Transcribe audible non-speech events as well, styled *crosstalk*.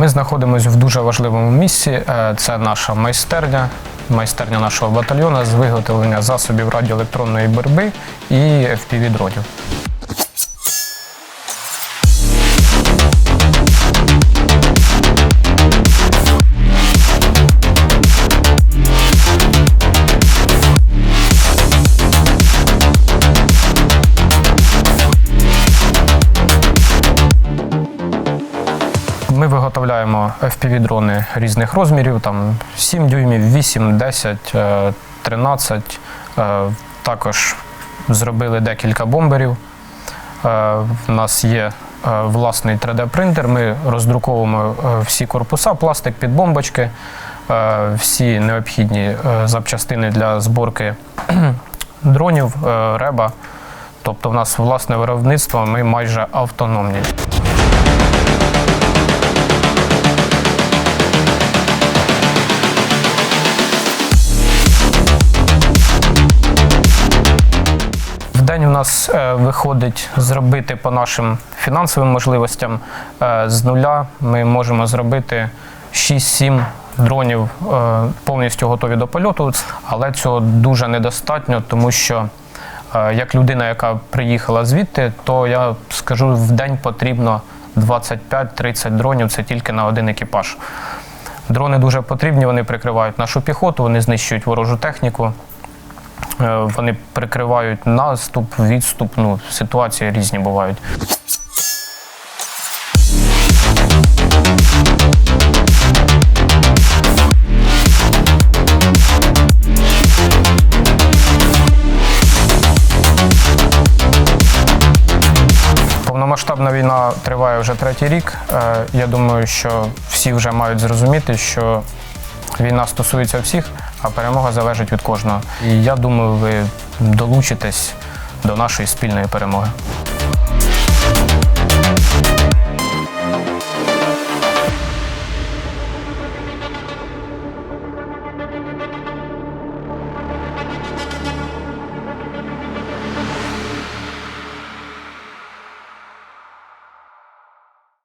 Ми знаходимося в дуже важливому місці. Е, Це наша майстерня, майстерня нашого батальйону з виготовлення засобів радіоелектронної боротьби і FPV-дронів. Ми виготовляємо FPV-дрони різних розмірів, там 7 дюймів, 8, 10, е, 13. Е, Також зробили декілька бомберів. Е, У нас є е, власний 3D-принтер. Ми роздруковуємо е, всі корпуса, пластик під бомбочки, е, всі необхідні е, запчастини для зборки *clears throat* дронів, е, реба. Тобто, в нас власне виробництво, ми майже автономні. День у нас е, виходить зробити по нашим фінансовим можливостям е, з нуля. Ми можемо зробити 6-7 дронів е, повністю готові до польоту, але цього дуже недостатньо, тому що як людина, яка приїхала звідти, то я скажу, в день потрібно 25-30 дронів. Це тільки на один екіпаж. Дрони дуже потрібні, вони прикривають нашу піхоту, вони знищують ворожу техніку. Е, Вони прикривають наступ, відступ. Ну, ситуації різні бувають. Повномасштабна війна триває вже третій рік. Е, Я думаю, що всі вже мають зрозуміти, що війна стосується всіх, а перемога залежить від кожного. І я думаю, ви долучитесь до нашої спільної перемоги.